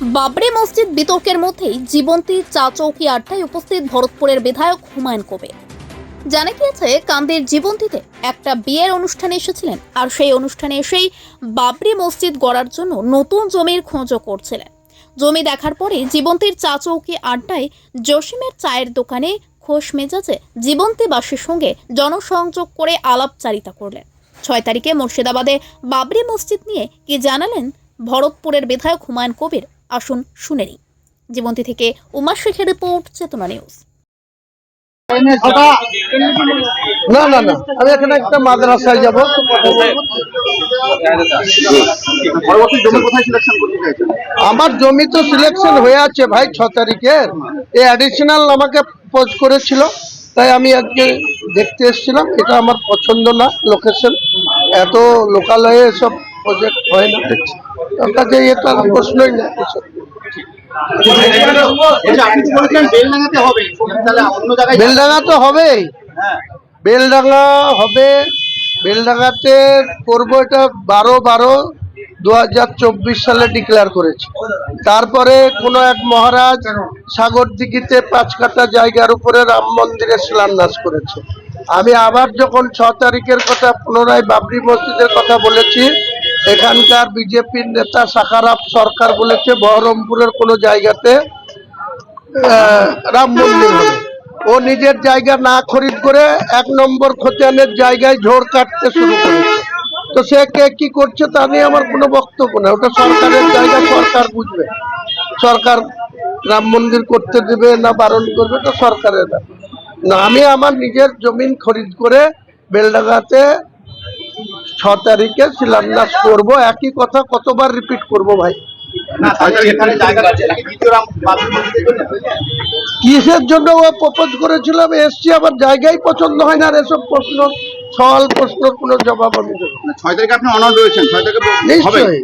বাবরি মসজিদ বিতর্কের মধ্যেই জীবন্তী চা চৌকি আড্ডায় উপস্থিত ভরতপুরের বিধায়ক হুমায়ুন কবির। জানা গিয়েছে, কান্দের জীবন্তীতে একটা বিয়ের অনুষ্ঠানে এসেছিলেন আর সেই অনুষ্ঠানে এসেই বাবরি মসজিদ গড়ার জন্য নতুন জমির খোঁজও করছিলেন। জমি দেখার পরে জীবন্তীর চা চৌকি আড্ডায় জসিমের চায়ের দোকানে খোশ মেজাজে জীবন্তীবাসীর সঙ্গে জনসংযোগ করে আলাপচারিতা করলেন। ছয় তারিখে মুর্শিদাবাদে বাবরি মসজিদ নিয়ে কি জানালেন ভরতপুরের বিধায়ক হুমায়ুন কবির? আসুন শুনে নিই। জীবন্তী থেকে উমা শেখের রিপোর্ট, চেতনা নিউজ। না না না, আমি এখানে একটা মাদ্রাসায় যাব। আমার জমি তো সিলেকশন হয়ে আছে ভাই ছ তারিখের এই অ্যাডিশনাল আমাকে পোজ করেছিল, তাই আমি আজকে দেখতে এসেছিলাম। এটা আমার পছন্দ না লোকেশন এত লোকালয়ে এসব প্রজেক্ট হয় না। কাছে এটা প্রশ্নই না। বলছি, তো হবে বেলডাঙ্গা বেলডাঙ্গা হবে। বেলডাঙ্গাতে করব এটা বারো বারো দু সালে ডিক্লেয়ার করেছে। তারপরে কোনো এক মহারাজ সাগর দিঘিতে পাঁচ কাটা জায়গার উপরে রাম মন্দিরের শিলান্যাস করেছে। আমি আবার যখন ছ তারিখের কথা পুনরায় বাবরি মসজিদের কথা বলেছি এখানকার বিজেপির নেতা সাখারাপ সরকার বলেছে, বহরমপুরের কোনো জায়গাতে রাম মন্দির হবে। ও নিজের জায়গা না খরিদ করে এক নম্বর খতিয়ানের জায়গায় ঝোড় কাটতে শুরু করেছে। তো সে কে কি করছে তা নিয়ে আমার কোনো বক্তব্য না ওটা সরকারের জায়গা, সরকার বুঝবে। সরকার রাম মন্দির করতে দেবে না বারণ করবে তো সরকারের না, আমি আমার নিজের জমিন খরিদ করে বেলডাঙ্গাতে ছ তারিখে শিলান্যাস করব। একই কথা কতবার রিপিট করব ভাই? কিসের জন্য ও প্রপোজ করেছিলাম এসছি আমার জায়গাই পছন্দ হয় না। এসব প্রশ্ন সওয়াল প্রশ্ন কোনো জবাব আমি দেবো মানে ছয় তারিখে আপনি অনার রয়েছেন ছয় তারিখে নিশ্চয়ই।